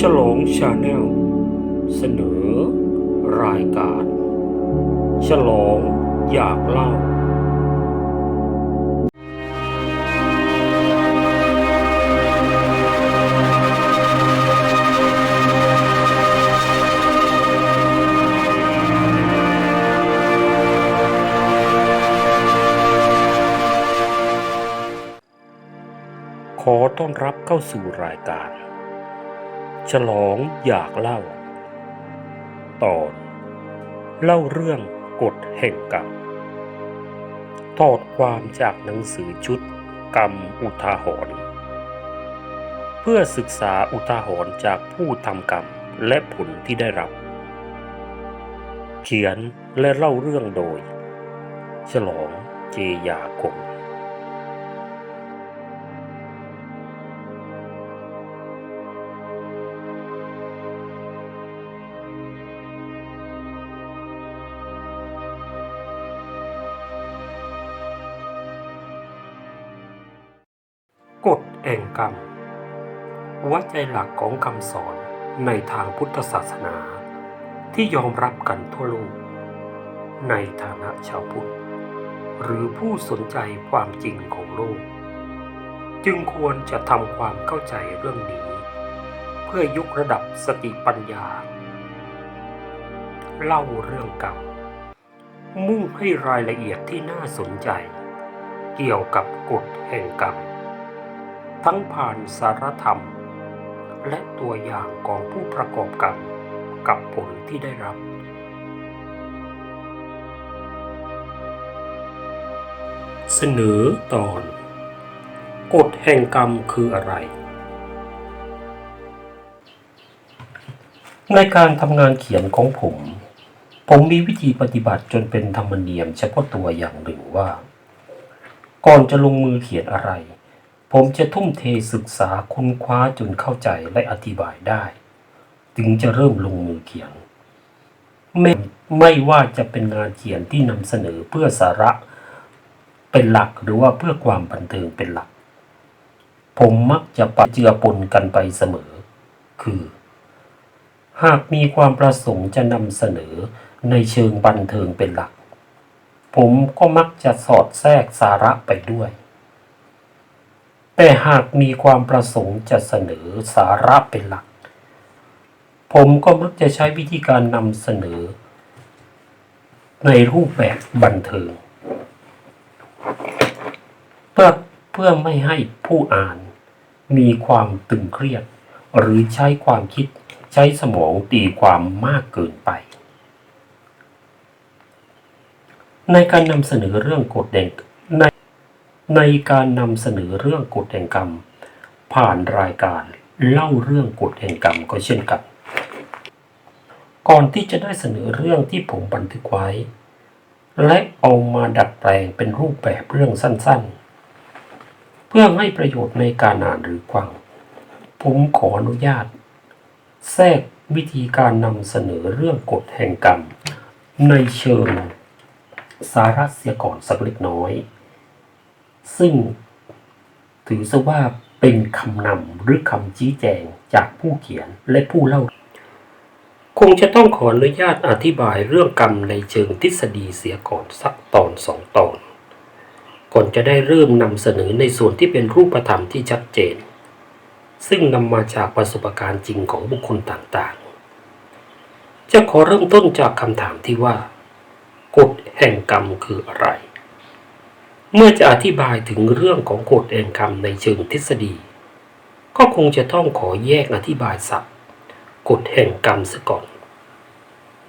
ฉลองชาแนลเสนอ รายการ ฉลองอยากเล่า ขอต้อนรับเข้าสู่รายการ ฉลองอยากเล่า ตอนเล่าเรื่องกฎแห่งกรรมถอดความจากหนังสือชุดกรรมอุทาหรณ์เพื่อศึกษาอุทาหรณ์จากผู้ทำกรรมและผลที่ได้รับ เขียนและเล่าเรื่องโดย ฉลองเจยาคม แห่งกรรม หัวใจหลักของคำสอนในทางพุทธศาสนา ที่ยอมรับกันทั่วโลก ในฐานะชาวพุทธ หรือผู้สนใจความจริงของโลก จึงควรจะทำความเข้าใจเรื่องนี้ เพื่อยกระดับสติปัญญา เล่าเรื่องกรรมมุ่งให้รายละเอียดที่น่าสนใจ เกี่ยวกับกฎแห่งกรรม ทั้งผ่านสารธรรม และตัวอย่างของผู้ประกอบกรรมกับผลที่ได้รับ เสนอตอนกฎแห่งกรรมคืออะไร ในการทำงานเขียนของผม ผมมีวิธีปฏิบัติจนเป็นธรรมเนียมเฉพาะตัวอย่างหนึ่งว่า ก่อนจะลงมือเขียนอะไร ผมจะทุ่มเทศึกษาค้นคว้าจนเข้าใจและอธิบายได้ ถึงจะเริ่มลงมือเขียน ไม่ไม่ว่าจะเป็นงานเขียนที่นำเสนอเพื่อสาระเป็นหลักหรือว่าเพื่อความบันเทิงเป็นหลัก ผมมักจะปะเจือปนกันไปเสมอ คือ หากมีความประสงค์จะนำเสนอในเชิงบันเทิงเป็นหลัก ผมก็มักจะสอดแทรกสาระไปด้วย แต่หากมีความประสงค์จะเสนอสาระเป็นหลัก ผมก็มักจะใช้วิธีการนำเสนอ ในรูปแบบบันเทิงเพื่อเพื่อไม่ให้ผู้อ่านมีความตึงเครียด หรือใช้ความคิดใช้สมองตีความมากเกินไป ในการนำเสนอเรื่องกฎแห่ง ในการนำเสนอเรื่องกฎแห่งกรรม ผ่านรายการเล่าเรื่องกฎแห่งกรรมก็เช่นกัน ก่อนที่จะได้เสนอเรื่องที่ผมบันทึกไว้ และเอามาดัดแปลงเป็นรูปแบบเรื่องสั้นๆ เพื่อให้ประโยชน์ในการอ่านหรือฟัง ผมขออนุญาต แทรกวิธีการนำเสนอเรื่องกฎแห่งกรรม ในเชิงสาระเสียก่อนสักเล็กน้อย ซึ่ง ถือซะว่าเป็นคำนำหรือคำชี้แจงจากผู้เขียนและผู้เล่า คงจะต้องขออนุญาตอธิบายเรื่องกรรมในเชิงทฤษฎีเสียก่อนสักตอนสองตอน ก่อนจะได้เริ่มนำเสนอในส่วนที่เป็นรูปธรรมที่ชัดเจน ซึ่งนำมาจากประสบการณ์จริงของบุคคลต่างๆ จะขอเริ่มต้นจากคำถามที่ว่า กฎแห่งกรรมคืออะไร เมื่อจะอธิบายถึงเรื่องของกฎแห่งกรรมในเชิงทฤษฎี ก็คงจะต้องขอแยกอธิบายศัพท์กฎแห่งกรรมซะก่อน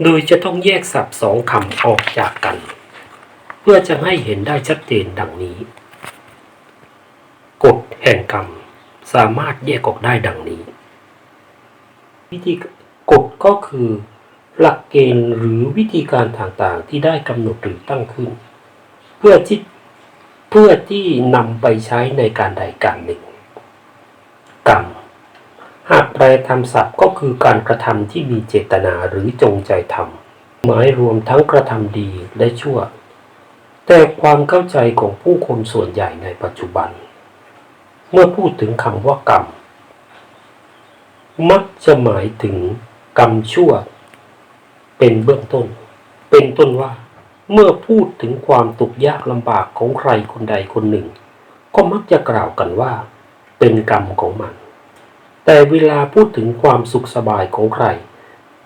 โดยจะต้องแยกศัพท์สองคำออกจากกัน เพื่อจะให้เห็นได้ชัดเจนดังนี้ กฎแห่งกรรมสามารถแยกออกได้ดังนี้ วิธีกฎก็คือ หลักเกณฑ์หรือวิธีการต่างๆที่ได้กำหนดหรือตั้งขึ้น เพื่อที่ เพื่อที่นำไปใช้ในการใดการหนึ่ง กรรม หากแปลทำศัพท์ก็คือการกระทำที่มีเจตนาหรือจงใจทำหมายรวมทั้งกระทำดีและชั่ว แต่ความเข้าใจของผู้คนส่วนใหญ่ในปัจจุบัน เมื่อพูดถึงคำว่ากรรม มักจะหมายถึงกรรมชั่ว เป็นเบื้องต้น เป็นต้นว่า เมื่อพูดถึงความตกยากลำบากของใครคนใดคนหนึ่ง ก็มักจะกล่าวกันว่า เป็นกรรมของมัน แต่เวลาพูดถึงความสุขสบายของใคร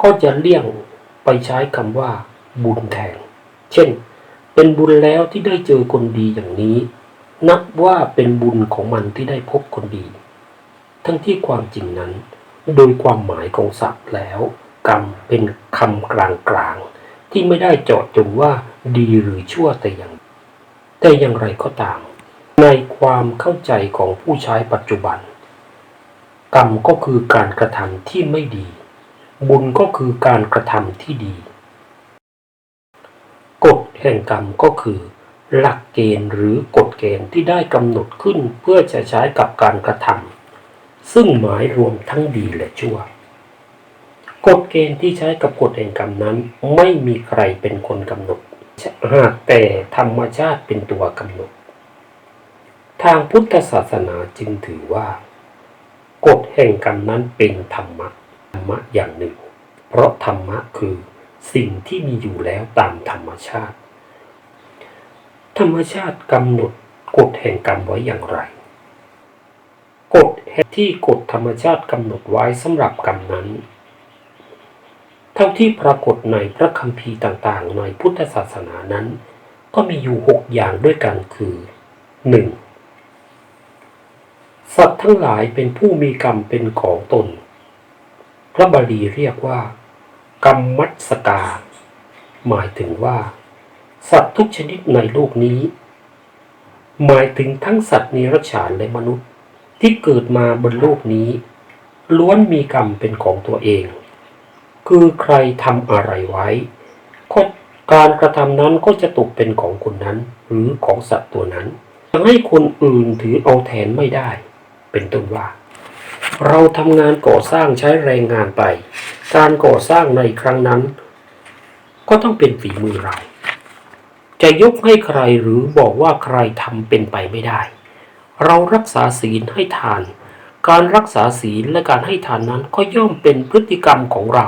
ก็จะเลี่ยงไปใช้คำว่า บุญแทน เช่น เป็นบุญแล้วที่ได้เจอคนดีอย่างนี้ นับว่าเป็นบุญของมันที่ได้พบคนดี ทั้งที่ความจริงนั้น โดยความหมายของศัพท์แล้ว กรรมเป็นคำกลางๆที่ไม่ได้เจาะจงว่า ดีหรือชั่วแต่อย่างแต่อย่างไรก็ตาม ในความเข้าใจของผู้ใช้ปัจจุบัน กรรมก็คือการกระทำที่ไม่ดี บุญก็คือการกระทำที่ดี กฎแห่งกรรมก็คือ หลักเกณฑ์หรือกฎเกณฑ์ที่ได้กำหนดขึ้นเพื่อจะใช้กับการกระทำซึ่งหมายรวมทั้งดีและชั่วกฎเกณฑ์ที่ใช้กับกฎแห่งกรรมนั้น ไม่มีใครเป็นคนกำหนด หากแต่ธรรมชาติเป็นตัวกำหนด ทางพุทธศาสนาจึงถือว่า กฎแห่งกรรมนั้นเป็นธรรมะธรรมะอย่างหนึ่ง เพราะธรรมะคือสิ่งที่มีอยู่แล้วตามธรรมชาติ ธรรมชาติกำหนดกฎแห่งกรรมไว้อย่างไร กฎแห่ที่กฎธรรมชาติกำหนดไว้สำหรับกรรมนั้น ท่าที่ปรากฏในพระคัมภีร์ต่างๆ ในพุทธศาสนานั้น ก็มีอยู่หกอย่างด้วยกันคือหนึ่งสัตว์ทั้งหลายเป็นผู้มีกรรมเป็นของตน พระบาลีเรียกว่า กรรมมัสกา หมายถึงว่า สัตว์ทุกชนิดในโลกนี้ หมายถึงทั้งสัตว์นิรชานและมนุษย์ที่เกิดมาบนโลกนี้ ล้วนมีกรรมเป็นของตัวเอง คือใครทำอะไรไว้ก็การกระทำนั้นก็จะตกเป็นของคนนั้น หรือของสัตว์ตัวนั้นทำให้คนอื่นถือเอาแทนไม่ได้ เป็นต้นว่า เราทำงานก่อสร้างใช้แรงงานไป การก่อสร้างในครั้งนั้น ก็ต้องเป็นฝีมือเรา จะยกให้ใครหรือบอกว่าใครทำเป็นไปไม่ได้ เรารักษาศีลให้ทาน การรักษาศีลและการให้ทานนั้นก็ย่อมเป็นพฤติกรรมของเรา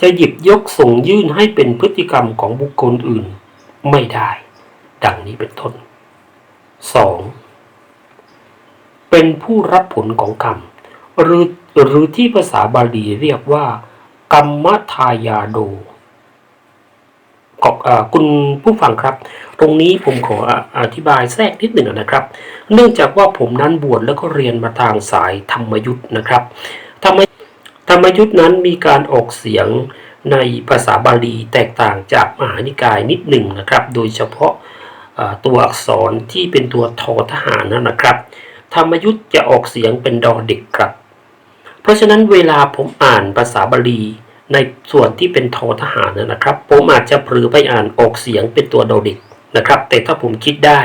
จะหยิบยกส่งยื่นให้เป็นพฤติกรรมของบุคคลอื่นไม่ได้ ดังนี้เป็นต้น 2. เป็นผู้รับผลของกรรม หรือหรือที่ภาษาบาลีเรียกว่า กรรมทายาโดคุณผู้ฟังครับ ตรงนี้ผมขออะอธิบายแทรกนิดหนึ่งนะครับ เนื่องจากว่าผมนั้นบวชแล้วก็เรียนมาทางสายธรรมยุทธ์นะครับธรรม ธรรมยุทธ์นั้นมีการออกเสียงในภาษาบาลีแตกต่างจากมหานิกายนิดหนึ่งนะครับ โดยเฉพาะตัวอักษรที่เป็นตัวทอทหารนะครับ ธรรมยุทธ์จะออกเสียงเป็นดอเด็กครับ เพราะฉะนั้นเวลาผมอ่านภาษาบาลีในส่วนที่เป็นทอทหารนะนะครับ ผมอาจจะเผลอไปอ่านออกเสียงเป็นตัวดอเด็กนะครับ แต่ถ้าผมคิดได้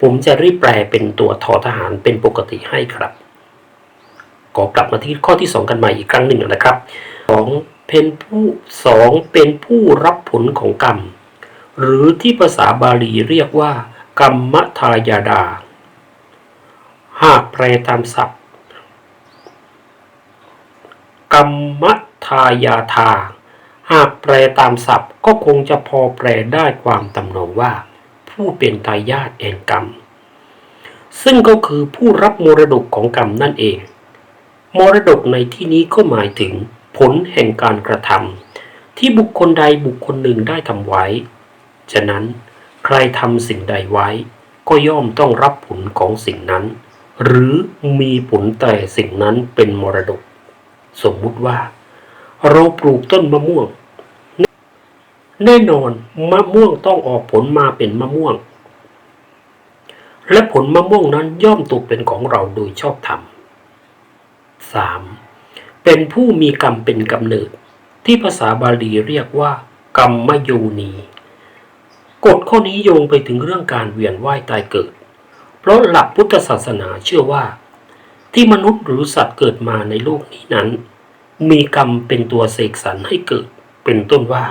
ผมจะรีบแปลเป็นตัวทอทหารเป็นปกติให้ครับ ก็กลับมาที่ข้อที่ 2 กันใหม่อีกครั้งหนึ่งนะครับสองเป็นผู้สองเป็นผู้รับผลของกรรม หรือที่ภาษาบาลีเรียกว่า กรรมทายาดา หากแปลตามศัพท์ กรรมทายาทา หากแปลตามศัพท์ก็คงจะพอแปลได้ความตำนองว่า ผู้เป็นทายาทแห่งกรรม ซึ่งก็คือผู้รับมรดกของกรรมนั่นเอง มรดกในที่นี้ก็หมายถึงผลแห่งการกระทำที่บุคคลใดบุคคลหนึ่งได้ทำไว้ ฉะนั้น ใครทำสิ่งใดไว้ ก็ย่อมต้องรับผลของสิ่งนั้น หรือมีผลแต่สิ่งนั้นเป็นมรดก สมมุติว่า เราปลูกต้นมะม่วง แน่นอนมะม่วงต้องออกผลมาเป็นมะม่วง และผลมะม่วงนั้นย่อมตกเป็นของเราโดยชอบธรรม 3. เป็นผู้มีกรรมเป็นกำเนิด ที่ภาษาบาลีเรียกว่า กรรมโยนีกฎข้อนี้โยงไปถึงเรื่องการเวียนว่ายตายเกิด เพราะหลักพุทธศาสนาเชื่อว่า ที่มนุษย์หรือสัตว์เกิดมาในโลกนี้นั้น มีกรรมเป็นตัวเสกสรรให้เกิด เป็นต้นว่า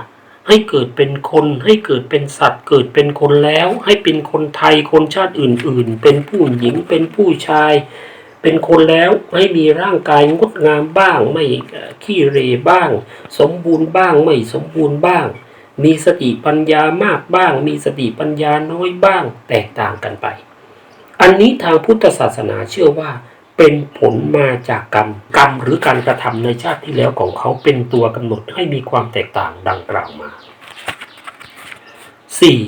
ให้เกิดเป็นคนให้เกิดเป็นสัตว์ เกิดเป็นคนแล้ว ให้เป็นคนไทยคนชาติอื่น ๆ เป็นผู้หญิงเป็นผู้ชาย เป็นคนแล้วให้มีร่างกายงดงามบ้าง ไม่ขี้เรบ้าง สมบูรณ์บ้างไม่สมบูรณ์บ้าง มีสติปัญญามากบ้าง มีสติปัญญาน้อยบ้าง แตกต่างกันไป อันนี้ทางพุทธศาสนาเชื่อว่า เป็นผลมาจากกรรมกรรมหรือการกระทำในชาติที่แล้วของเขาเป็นตัวกำหนดให้มีความแตกต่างดังกล่าวมา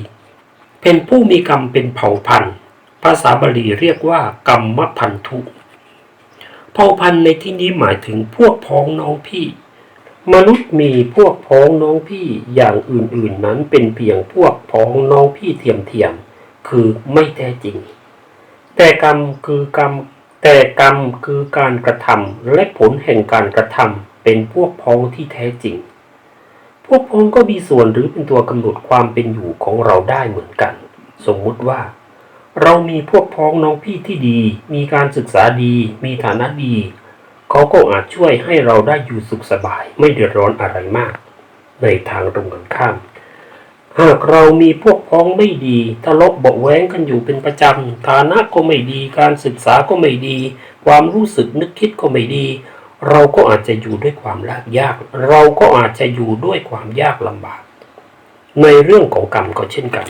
4. เป็นผู้มีกรรมเป็นเผ่าพันธุ์ ภาษาบาลีเรียกว่ากรรมพันธุ เผ่าพันธุ์ในที่นี้หมายถึงพวกพ้องน้องพี่ มนุษย์มีพวกพ้องน้องพี่อย่างอื่นๆนั้นเป็นเพียงพวกพ้องน้องพี่เทียมๆคือไม่แท้จริง แต่กรรมคือกรรมแต่กรรมคือการกระทำและผลแห่งการกระทำเป็นพวกพ้องที่แท้จริง พวกพ้องก็มีส่วนหรือเป็นตัวกำหนดความเป็นอยู่ของเราได้เหมือนกัน สมมุติว่า เรามีพวกพ้องน้องพี่ที่ดี มีการศึกษาดี มีฐานะดี เขาก็อาจช่วยให้เราได้อยู่สุขสบายไม่เดือดร้อนอะไรมาก ในทางตรงกันข้าม หากเรามีพวกพ้องไม่ดีทะเลาะเบาแว้งกันอยู่เป็นประจำฐานะก็ไม่ดี การศึกษาก็ไม่ดี ความรู้สึกนึกคิดก็ไม่ดี เราก็อาจจะอยู่ด้วยความลากยาก เราก็อาจจะอยู่ด้วยความยากลำบาก ในเรื่องของกรรมก็เช่นกัน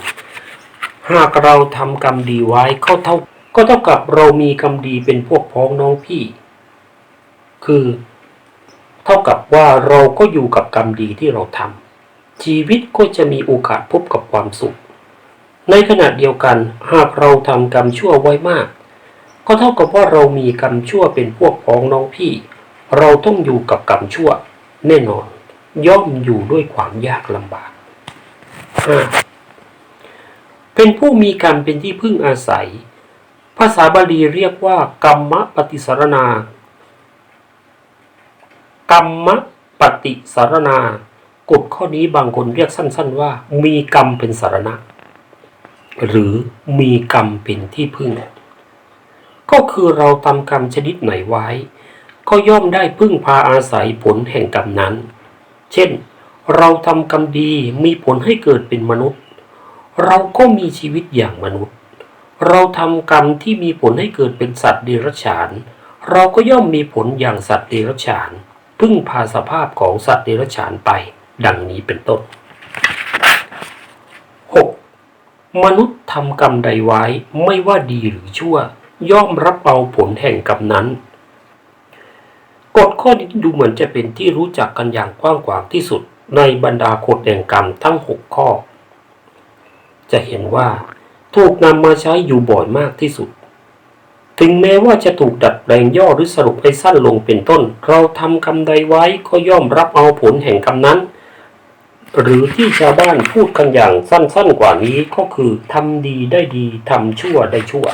หากเราทำกรรมดีไว้ก็เท่าก็เท่ากับเรามีกรรมดีเป็นพวกพ้องน้องพี่ คือ เท่ากับว่าเราก็อยู่กับกรรมดีที่เราทำชีวิตก็จะมีโอกาสพบกับความสุข ในขณะเดียวกันหากเราทำกรรมชั่วไว้มาก ก็เท่ากับว่าเรามีกรรมชั่วเป็นพวกพ้องน้องพี่ เราต้องอยู่กับกรรมชั่ว แน่นอน ย่อมอยู่ด้วยความยากลำบาก 5. เป็นผู้มีกรรมเป็นที่พึ่งอาศัย ภาษาบาลีเรียกว่ากรรมปฏิสารนากรรมปฏิสารนากฎข้อนี้บางคนเรียกสั้น ๆ ว่า มีกรรมเป็นสารณะ หรือมีกรรมเป็นที่พึ่ง ก็คือเราทำกรรมชนิดไหนไว้ ก็ย่อมได้พึ่งพาอาศัยผลแห่งกรรมนั้น เช่น เราทำกรรมดีมีผลให้เกิดเป็นมนุษย์ เราก็มีชีวิตอย่างมนุษย์ เราทำกรรมที่มีผลให้เกิดเป็นสัตว์เดรัจฉาน เราก็ย่อมมีผลอย่างสัตว์เดรัจฉาน พึ่งพาสภาพของสัตว์เดรัจฉานไป ดังนี้เป็นต้น 6. มนุษย์ทำกรรมใดไว้ไม่ว่าดีหรือชั่ว ย่อมรับเอาผลแห่งกรรมนั้นกฎข้อนี้ดูเหมือนจะเป็นที่รู้จักกันอย่างกว้างขวางที่สุด ในบรรดากฎแห่งกรรมทั้ง 6 ข้อ จะเห็นว่าถูกนำมาใช้อยู่บ่อยมากที่สุด ถึงแม้ว่าจะถูกดัดแปลงย่อหรือสรุปให้สั้นลงเป็นต้น เราทำกรรมใดไว้ก็ย่อมรับเอาผลแห่งกรรมนั้น หรือที่ชาวบ้านพูดกันอย่างสั้นๆกว่านี้ก็คือทำดีได้ดีทำชั่วได้ชั่ว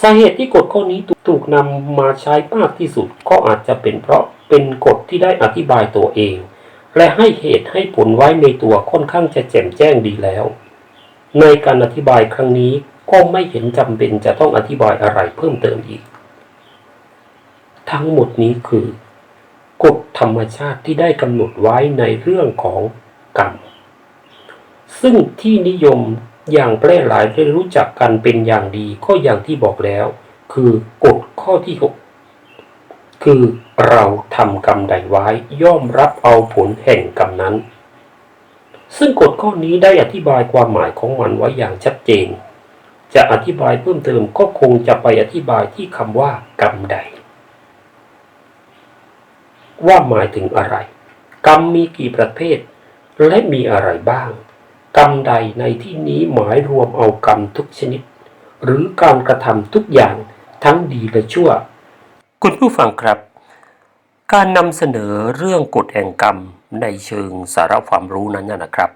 สาเหตุที่กฎข้อนี้ถูกนำมาใช้มากที่สุดก็อาจจะเป็นเพราะเป็นกฎที่ได้อธิบายตัวเอง และให้เหตุให้ผลไว้ในตัวค่อนข้างจะแจ่มแจ้งดีแล้ว ในการอธิบายครั้งนี้ก็ไม่เห็นจำเป็นจะต้องอธิบายอะไรเพิ่มเติมอีก ทั้งหมดนี้คือกฎธรรมชาติที่ได้กำหนดไว้ในเรื่องของกรรม ซึ่งที่นิยมอย่างแพร่หลายได้รู้จักกันเป็นอย่างดีก็อย่างที่บอกแล้ว คือกฎข้อที่ 6 คือเราทำกรรมใดไว้ย่อมรับเอาผลแห่งกรรมนั้น ซึ่งกฎข้อนี้ได้อธิบายความหมายของมันไว้อย่างชัดเจน จะอธิบายเพิ่มเติมก็คงจะไปอธิบายที่คำว่ากรรมใด ว่าหมายถึงอะไร กรรมมีกี่ประเภท และมีอะไรบ้าง กรรมใดในที่นี้หมายรวมเอากรรมทุกชนิด หรือการกระทำทุกอย่างทั้งดีและชั่ว คุณผู้ฟังครับ การนำเสนอเรื่องกฎแห่งกรรมในเชิงสาระความรู้นั้นนะครับ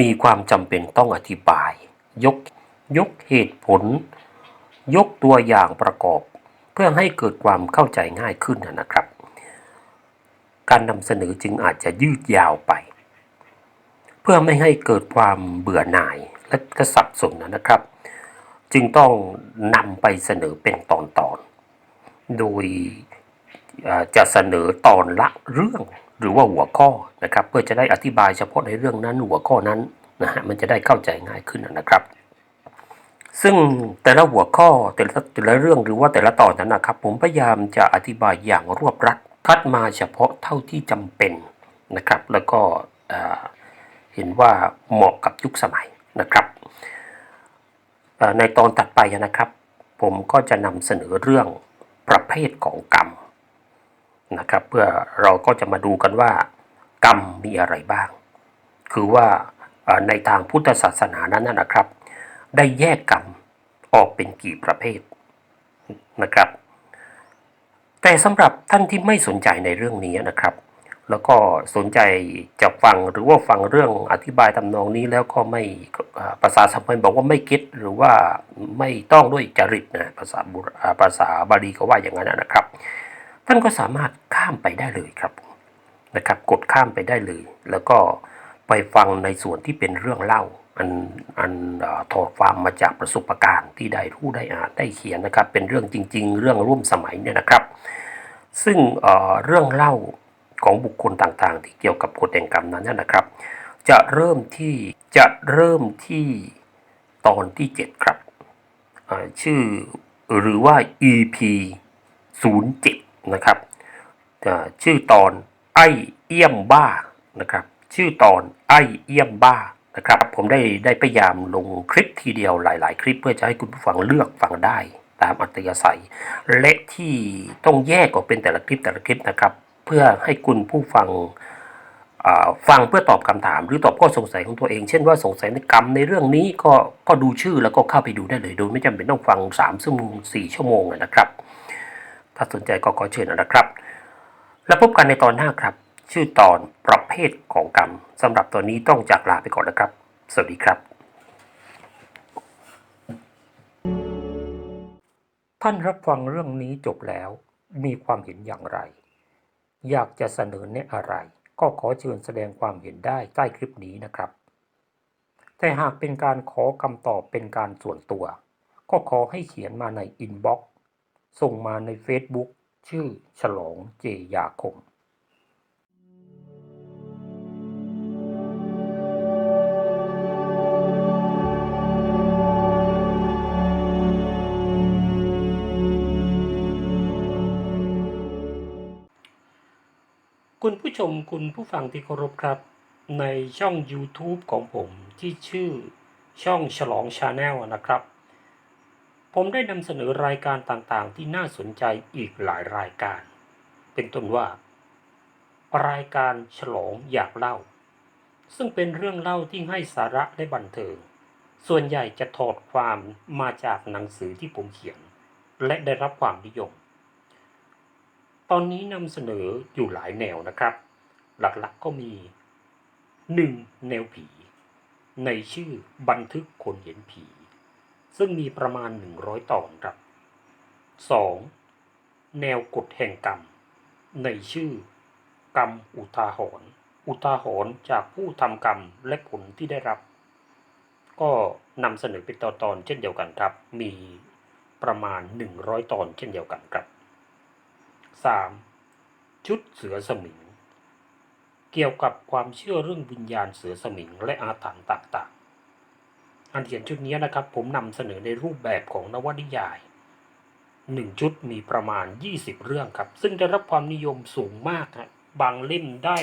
มีความจำเป็นต้องอธิบาย ยกยกเหตุผล ยกตัวอย่างประกอบ เพื่อให้เกิดความเข้าใจง่ายขึ้นนะนะครับ การนำเสนอจึงอาจจะยืดยาวไป เพื่อไม่ให้เกิดความเบื่อหน่ายและกระสับสนนะครับ จึงต้องนำไปเสนอเป็นตอนๆ โดยจะเสนอตอนละเรื่องหรือว่าหัวข้อนะครับเพื่อจะได้อธิบายเฉพาะในเรื่องนั้นหัวข้อนั้นนะฮะมันจะได้เข้าใจง่ายขึ้นนะครับ ซึ่งแต่ละหัวข้อแต่ละแต่ละเรื่องหรือว่าแต่ละตอนนั้นนะครับ ผมพยายามจะอธิบายอย่างรวบรัดคัดมาเฉพาะเท่าที่จำเป็นนะครับ แล้วก็เห็นว่าเหมาะกับยุคสมัยนะครับในตอนตัดไปนะครับ ผมก็จะนำเสนอเรื่อง ประเภทของกรรมนะครับ เพื่อเราก็จะมาดูกันว่ากรรมมีอะไรบ้าง คือว่าในทางพุทธศาสนานั้นนะครับ ได้แยกกรรมออกเป็นกี่ประเภทนะครับ แต่สำหรับท่านที่ไม่สนใจในเรื่องนี้นะครับ แล้วก็สนใจจะฟังหรือว่าฟังเรื่องอธิบายทำนองนี้แล้วก็ไม่ภาษาสัมพันธ์บอกว่าไม่เก็ตหรือว่าไม่ต้องด้วยจริตนะภาษาบุรอ่าภาษาบาลีก็ว่าอย่างนั้นนะครับ ท่านก็สามารถข้ามไปได้เลยครับนะครับ กดข้ามไปได้เลย แล้วก็ไปฟังในส่วนที่เป็นเรื่องเล่า อันอันอถอดความมาจากประสบการณ์ที่ได้รู้ได้อ่านได้เขียนนะครับ เป็นเรื่องจริง ๆ เรื่องร่วมสมัยเนี่ยนะครับ ซึ่งเเรื่องเล่า ของบุคคลต่างๆ ที่เกี่ยวกับกฎแห่งกรรมนั้นนะครับ จะเริ่มที่จะเริ่มที่ตอนที่ 7 ครับ ชื่อหรือว่า EP 07นะครับชื่อตอนไอเอี้ยมบ้านะครับชื่อตอนไอเอี้ยมบ้านะครับ ผมได้ได้พยายามลงคลิปทีเดียวหลาย ๆ คลิปเพื่อจะให้คุณผู้ฟังเลือกฟังได้ตามอัตยาศัย และที่ต้องแยกออกเป็นแต่ละคลิปแต่ละคลิปนะครับ เพื่อให้คุณผู้ฟังฟังเพื่อตอบคำถาม หรือตอบข้อสงสัยของตัวเอง เช่นว่าสงสัยในกรรมในเรื่องนี้ก็ก็ดูชื่อแล้วก็เข้าไปดูได้เลยโดยไม่จำเป็นต้องฟัง3ชั่วโมง4ชั่วโมงนะครับ ถ้าสนใจก็ขอเชิญนะครับ แล้วพบกันในตอนหน้าครับ ชื่อตอนประเภทของกรรมสำหรับตอนนี้ต้องจากลาไปก่อนนะครับ สวัสดีครับ ท่านรับฟังเรื่องนี้จบแล้วมีความเห็นอย่างไร อยากจะเสนอแนะอะไร ก็ขอเชิญแสดงความเห็นได้ใต้คลิปนี้นะครับ แต่หากเป็นการขอคำตอบเป็นการส่วนตัว ก็ขอให้เขียนมาในอินบ็อกซ์ส่งมาใน Facebook ชื่อฉลองเจยาคม คุณผู้ชมคุณผู้ฟังที่เคารพครับ ในช่อง YouTube ของผมที่ชื่อช่องฉลองชาแนลนะครับ ผมได้นำเสนอรายการต่างๆ ที่น่าสนใจอีกหลายรายการ เป็นต้นว่า รายการฉลองอยากเล่า ซึ่งเป็นเรื่องเล่าที่ให้สาระและบันเทิง ส่วนใหญ่จะถอดความมาจากหนังสือที่ผมเขียน และได้รับความนิยม ตอนนี้นำเสนออยู่หลายแนวนะครับ หลักๆก็มี 1. แนวผี ในชื่อบันทึกคนเห็นผี ซึ่งมีประมาณ 100 ตอนครับ 2. แนวกฎแห่งกรรม ในชื่อ กรรมอุทาหรณ์อุทาหรณ์จากผู้ทำกรรมและผลที่ได้รับ ก็นำเสนอเป็นตอนๆเช่นเดียวกันครับ มีประมาณ 100 ตอนเช่นเดียวกันครับ 3. ชุดเสือสมิง เกี่ยวกับความเชื่อเรื่องวิญญาณเสือสมิงและอาถรรพ์ต่างๆ อันเขียนชุดนี้นะครับ ผมนำเสนอในรูปแบบของนวนิยาย 1 ชุดมีประมาณ 20 เรื่องครับ ซึ่งได้รับความนิยมสูงมากครับบางเล่มได้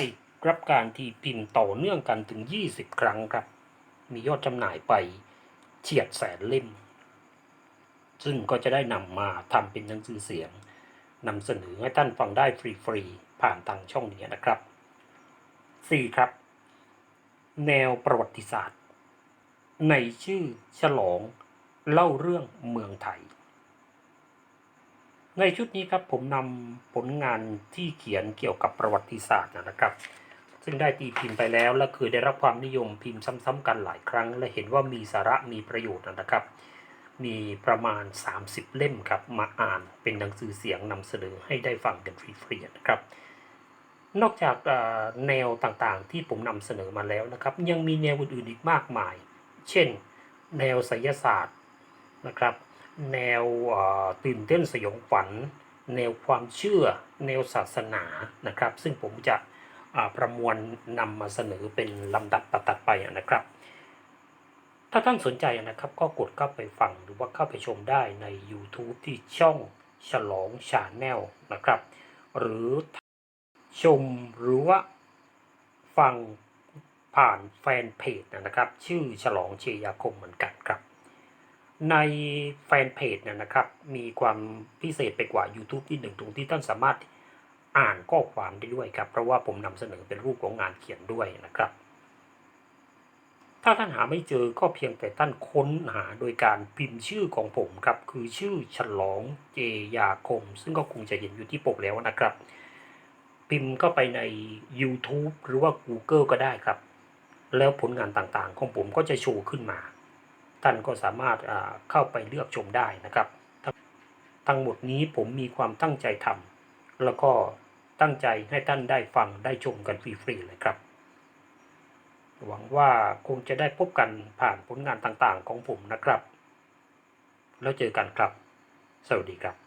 รับการที่พิมพ์ต่อเนื่องกันถึง 20 ครั้งครับ มียอดจำหน่ายไปเฉียดแสนเล่ม ซึ่งก็จะได้นำมาทำเป็นหนังสือเสียง นำเสนอให้ท่านฟังได้ฟรีๆ ผ่านทางช่องนี้นะครับ 4. ครับ แนวประวัติศาสตร์ ในชื่อฉลอง เล่าเรื่องเมืองไทย ในชุดนี้ครับผมนำผลงานที่เขียนเกี่ยวกับประวัติศาสตร์นะครับ ซึ่งได้ตีพิมพ์ไปแล้วและเคยได้รับความนิยมพิมพ์ซ้ำๆกันหลายครั้ง และเห็นว่ามีสาระมีประโยชน์นะครับ มีประมาณ 30 เล่มครับ มาอ่านเป็นหนังสือเสียงนำเสนอให้ได้ฟังกันฟรีๆนะครับ นอกจากแนวต่างๆที่ผมนำเสนอมาแล้วนะครับ ยังมีแนวอื่นๆอีกมากมาย เช่น แนวไสยศาสตร์นะครับ แนวตื่นเต้นสยองขวัญ แนวความเชื่อ แนวศาสนานะครับ ซึ่งผมจะประมวลนำมาเสนอเป็นลำดับตัดๆไปนะครับ ถ้าท่านสนใจนะครับ ก็กดเข้าไปฟังหรือว่าเข้าไปชมได้ใน YouTube ที่ช่องฉลองชาแนลนะครับ หรือชมหรือว่าฟังผ่านแฟนเพจนะครับ ชื่อฉลองเชยาคมเหมือนกันครับ ในแฟนเพจเนี่ยนะครับ มีความพิเศษไปกว่า YouTube ที่หนึ่งตรงที่ท่านสามารถอ่านข้อความได้ด้วยครับ เพราะว่าผมนำเสนอเป็นรูปของงานเขียนด้วยนะครับ ถ้าท่านหาไม่เจอก็เพียงแต่ท่านค้นหาโดยการพิมพ์ชื่อของผมครับ คือชื่อฉลองเจยาคม ซึ่งก็คงจะเห็นอยู่ที่ปกแล้วนะครับ พิมพ์เข้าไปใน YouTube หรือว่า Google ก็ได้ครับ แล้วผลงานต่างๆ ของผมก็จะโชว์ขึ้นมา ท่านก็สามารถอ่าเข้าไปเลือกชมได้นะครับ ทั้งหมดนี้ผมมีความตั้งใจทำแล้วก็ตั้งใจให้ท่านได้ฟังได้ชมกันฟรีๆเลยครับ หวังว่าคงจะได้พบกันผ่านผลงานต่างๆของผมนะครับ แล้วเจอกันครับ สวัสดีครับ